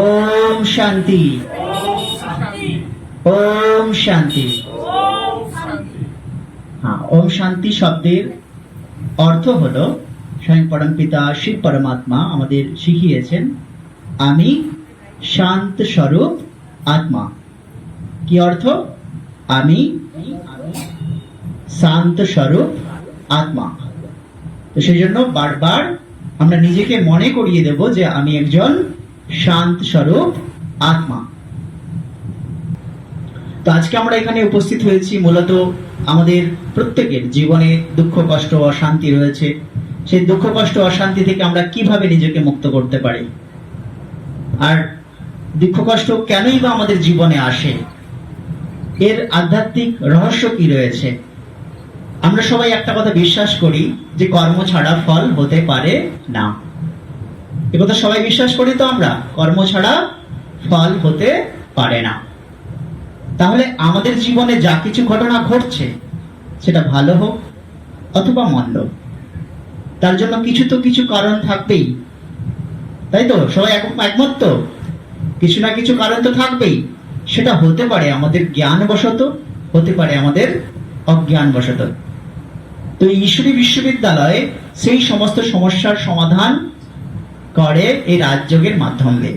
ওম শান্তি। ওম শান্তি। হ্যাঁ ওম শান্তি শব্দের অর্থ হলো, স্বয়ং পরম পিতা, শিব পরমাত্মা আমাদের শিখিয়েছেন, আমি শান্ত স্বরূপ আত্মা। কি অর্থ? আমি শান্ত স্বরূপ আত্মা। তো সেই জন্য বারবার আমরা নিজেকে মনে করিয়ে দেব যে আমি একজন শান্ত স্বরূপ আত্মা। তো আজকে আমরা এখানে উপস্থিত হয়েছি মূলত আমাদের প্রত্যেকের জীবনে দুঃখ, কষ্ট, অশান্তি রয়েছে। সেই দুঃখ, কষ্ট, অশান্তি থেকে আমরা কীভাবে নিজেকে মুক্ত করতে পারি? আর দুঃখ, কষ্ট কেনই বা আমাদের জীবনে আসে? এর আধ্যাত্মিক রহস্য কি রয়েছে? আমরা সবাই একটা কথা বিশ্বাস করি যে কর্ম ছাড়া ফল হতে পারে না। এ কথা সবাই বিশ্বাস করি তো আমরা? কর্ম ছাড়া ফল হতে পারে না। তাহলে আমাদের জীবনে যা কিছু ঘটনা ঘটছে, সেটা ভালো হোক অথবা মন্দ। তার জন্য কিছু তো কিছু কারণ থাকবেই। তাই তো? সবাই এক- একমত তো? কিছু না কিছু কারণ তো থাকবেই। সেটা হতে পারে আমাদের জ্ঞান বশত হতে পারে আমাদের অজ্ঞান বশত তো ঈশ্বরী বিশ্ববিদ্যালয়ে সেই সমস্ত সমস্যার সমাধান করে এই রাজযোগের মাধ্যমে।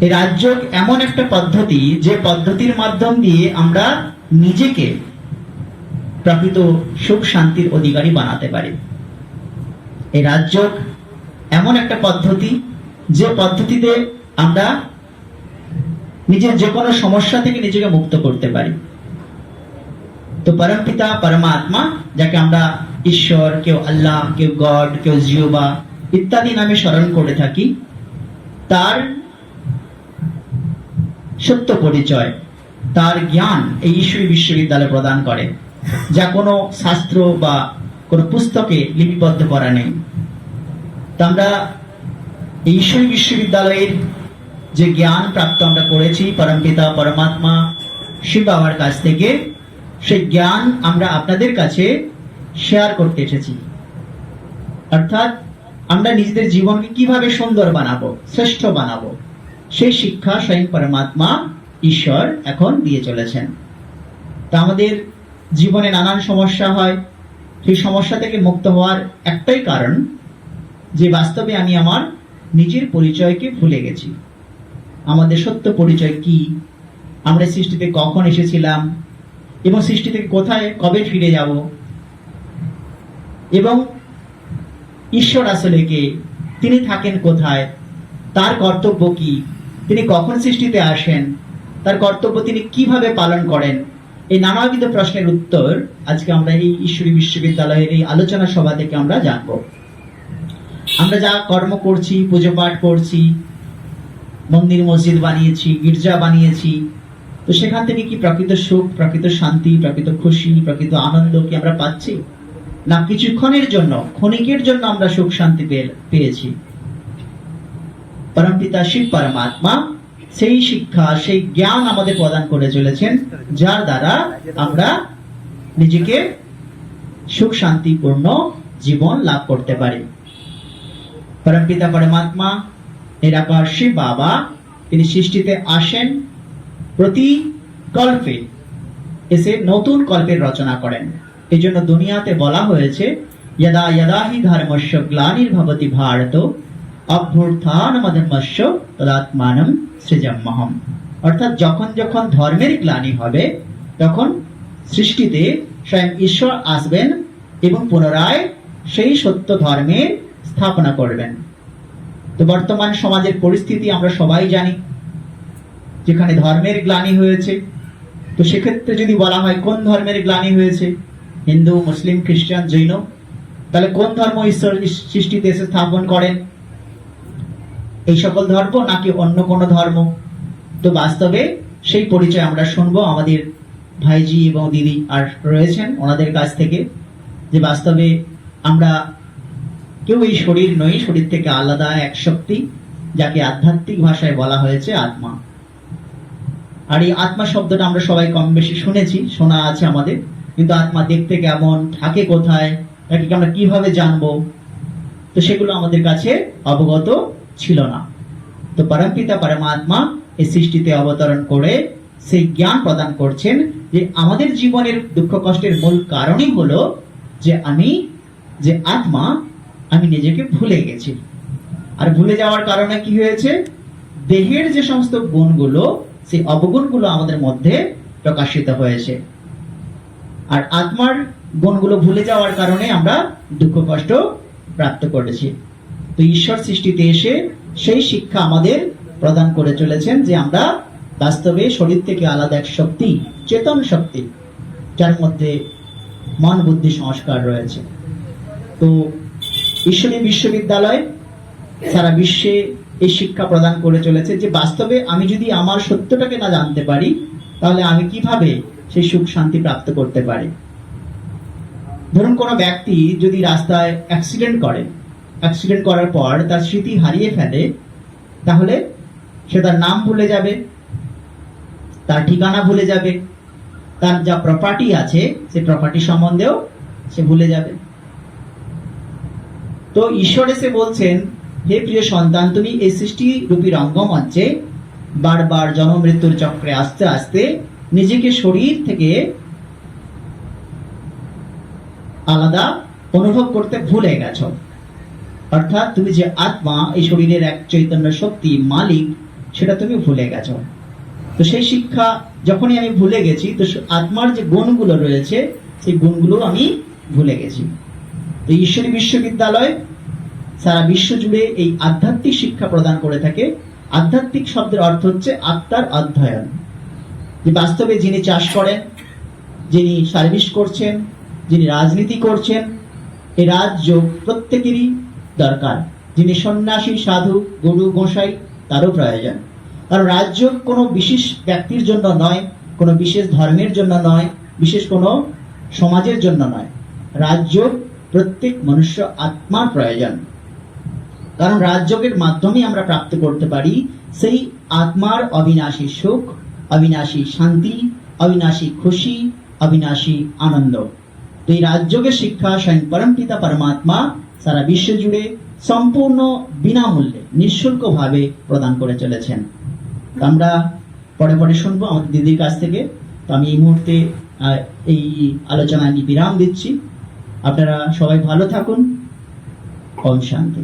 এই রাজযোগ এমন একটা পদ্ধতি, যে পদ্ধতির মাধ্যম দিয়ে আমরা নিজেকে প্রকৃত সুখ শান্তির অধিকারী বানাতে পারি। এই রাজযোগ এমন একটা পদ্ধতি, যে পদ্ধতিতে আমরা নিজের যে কোনো সমস্যা থেকে নিজেকে মুক্ত করতে পারি। তো পরম পিতা পরমাত্মা, যাকে আমরা ঈশ্বর, কেউ আল্লাহ, কেউ গড, কেউ জিওবা ইত্যাদি নামে স্মরণ করে থাকি, তার সত্য পরিচয়, তার জ্ঞান এই ঈশ্বরী বিশ্ববিদ্যালয় প্রদান করে, যা কোনো শাস্ত্র বা কোনো পুস্তকে লিপিবদ্ধ করা নেই। তো আমরা এই ঈশ্বরী বিশ্ববিদ্যালয়ের যে জ্ঞান প্রাপ্ত আমরা করেছি পরমপিতা পরমাত্মা, শিব বাবার কাছ থেকে, সেই জ্ঞান আমরা আপনাদের কাছে শেয়ার করতে এসেছি। অর্থাৎ আমরা নিজেদের জীবনকে কীভাবে সুন্দর বানাবো, শ্রেষ্ঠ বানাবো, সেই শিক্ষা স্বয়ং পরমাত্মা ঈশ্বর এখন দিয়ে চলেছেন। তা আমাদের জীবনে নানান সমস্যা হয়। সেই সমস্যা থেকে মুক্ত হওয়ার একটাই কারণ যে বাস্তবে আমি আমার নিজের পরিচয়কে ভুলে গেছি। আমাদের সত্য পরিচয় কি? আমরা সৃষ্টিতে কখন এসেছিলাম? এবং সৃষ্টি থেকে কোথায়, কবে ফিরে যাব? এবং ঈশ্বর আসলে কে তিনি থাকেন কোথায়? তার কর্তব্য কি? তিনি কখন সৃষ্টিতে আসেন? তার কর্তব্য তিনি কীভাবে পালন করেন? এই নানাবিধ প্রশ্নের উত্তর আজকে আমরা এই ঈশ্বরী বিশ্ববিদ্যালয়ের এই আলোচনা সভা থেকে আমরা জানব। আমরা যা কর্ম করছি, পুজো পাঠ করছি, মন্দির মসজিদ বানিয়েছি, গির্জা বানিয়েছি, তো সেখান থেকে কি প্রকৃত সুখ, প্রকৃত শান্তি, প্রকৃত খুশি, প্রকৃত আনন্দ কি আমরা পাচ্ছি? না কিছুক্ষণের জন্য, ক্ষণিকের জন্য আমরা সুখ শান্তি পেয়েছি। পরমপিতা শিব পরমাত্মা, সেই শিক্ষা, সেই জ্ঞান আমাদের প্রদান করে চলেছেন, যার দ্বারা আমরা নিজেকে সুখ শান্তিপূর্ণ জীবন লাভ করতে পারি। পরমপিতা পরমাত্মা, নিরাকার শিব বাবা, তিনি সৃষ্টিতে আসেন প্রতি কল্পে, এসে নতুন কল্পের রচনা করেন। এই জন্য দুনিয়াতে বলা হয়েছে যদা যদা হি ধর্মস্য গ্লানির্ভবতি ভারত, অভ্যুত্থান মদন্মস্য তদাত্মানম সৃজম্মহম অর্থাৎ যখন যখন ধর্মের গ্লানি হবে, তখন সৃষ্টিতে স্বয়ং ঈশ্বর আসবেন এবং পুনরায় সেই সত্য ধর্মের স্থাপনা করবেন। তো বর্তমান সমাজের পরিস্থিতি আমরা সবাই জানি, যেখানে ধর্মের গ্লানি হয়েছে। তো সেক্ষেত্রে যদি বলা হয় কোন ধর্মের গ্লানি হয়েছে? হিন্দু, মুসলিম, খ্রিস্টান, জৈন, তাহলে কোন ধর্ম ঈশ্বর সৃষ্টিতে এসে স্থাপন করেন? এই সকল ধর্ম নাকি অন্য কোনো ধর্ম? তো বাস্তবে সেই পরিচয় আমরা শুনব আমাদের ভাইজি এবং দিদি আর রয়েছেন ওনাদের কাছ থেকে, যে বাস্তবে আমরা কেউ এই শরীর নই, শরীর থেকে আলাদা এক শক্তি, যাকে আধ্যাত্মিক ভাষায় বলা হয়েছে আত্মা। আর এই আত্মা শব্দটা আমরা সবাই কম বেশি শুনেছি, শোনা আছে আমাদের। কিন্তু আত্মা দেখতে কেমন, থাকে কোথায়, তাকে আমরা কীভাবে জানব? তো সেগুলো আমাদের কাছে অবগত ছিল না। তো পরমপিতা, পরমাত্মা এই সৃষ্টিতে অবতরণ করে সেই জ্ঞান প্রদান করছেন যে আমাদের জীবনের দুঃখ কষ্টের মূল কারণই হলো যে আমি, যে আত্মা, আমি নিজেকে ভুলে গেছি। আর ভুলে যাওয়ার কারণে কি হয়েছে? দেহের যে সমস্ত গুণগুলো, সেই অবগুণগুলো আমাদের মধ্যে প্রকাশিত হয়েছে। আর আত্মার গুণগুলো ভুলে যাওয়ার কারণে আমরা দুঃখ, কষ্ট প্রাপ্ত করেছি। তো ঈশ্বর সৃষ্টিতে এসে সেই শিক্ষা আমাদের প্রদান করে চলেছেন যে আমরা বাস্তবে শরীর থেকে আলাদা এক শক্তি, চেতন শক্তি, যার মধ্যে মন, বুদ্ধি, সংস্কার রয়েছে। তো ঈশ্বরী বিশ্ববিদ্যালয় সারা বিশ্বে এই শিক্ষা প্রদান করে চলেছে যে বাস্তবে আমি যদি আমার সত্যটাকে না জানতে পারি, তাহলে আমি কীভাবে সেই সুখ শান্তি প্রাপ্ত করতে পারি। ধরুন কোনো ব্যক্তি যদি রাস্তায় অ্যাক্সিডেন্ট করে অ্যাক্সিডেন্ট করার পর তার স্মৃতি হারিয়ে ফেলে, তাহলে সে তার নাম ভুলে যাবে, তার ঠিকানা ভুলে যাবে, তার যা প্রপার্টি আছে সে প্রপার্টি সম্বন্ধেও সে ভুলে যাবে। তো ঈশ্বর এসে বলছেন, হে প্রিয় সন্তান, তুমি এই সৃষ্টি রূপী রঙ্গমঞ্চে বারবার জন্ম মৃত্যুর চক্রে আস্তে আস্তে নিজেকে শরীর থেকে আলাদা অনুভব করতে ভুলে গেছো। অর্থাৎ তুমি যে আত্মা, এই শরীরের এক চৈতন্য শক্তি, মালিক, সেটা তুমি ভুলে গেছো। তো সেই শিক্ষা যখনই আমি ভুলে গেছি, তো আত্মার যে গুণগুলো রয়েছে, সেই গুণগুলো আমি ভুলে গেছি। তো ঈশ্বরী বিশ্ববিদ্যালয় সারা বিশ্ব জুড়ে এই আধ্যাত্মিক শিক্ষা প্রদান করে থাকে। আধ্যাত্মিক শব্দের অর্থ হচ্ছে আত্মার অধ্যয়ন। যে বাস্তবে যিনি চাষ করেন, যিনি সার্ভিস করছেন, যিনি রাজনীতি করছেন এই রাজ্য প্রত্যেকেরই দরকার। যিনি সন্ন্যাসী, সাধু, গুরু, গোসাই, তারও প্রয়োজন। কারণ রাজ্য কোনো বিশেষ ব্যক্তির জন্য নয়, কোনো বিশেষ ধর্মের জন্য নয়, বিশেষ কোনো সমাজের জন্য নয়। রাজ্য প্রত্যেক মনুষ্য আত্মার প্রয়োজন। কারণ রাজযোগের মাধ্যমে আমরা প্রাপ্ত করতে পারি সেই আত্মার অবিনাশী সুখ অবিনাশী শান্তি, অবিনাশী খুশি, অবিনাশী আনন্দ। এই রাজযোগের শিক্ষা স্বয়ং পরমপিতা পরমাত্মা সারা বিশ্ব জুড়ে সম্পূর্ণ বিনামূল্যে নিঃশুল্ক ভাবে প্রদান করে চলেছেন। আমরা পরে পরে শুনব আমাদের দিদির কাছ থেকে। তো আমি এই মুহূর্তে এই আলোচনায় আমি বিরাম দিচ্ছি। আপনারা সবাই ভালো থাকুন। ওম শান্তি।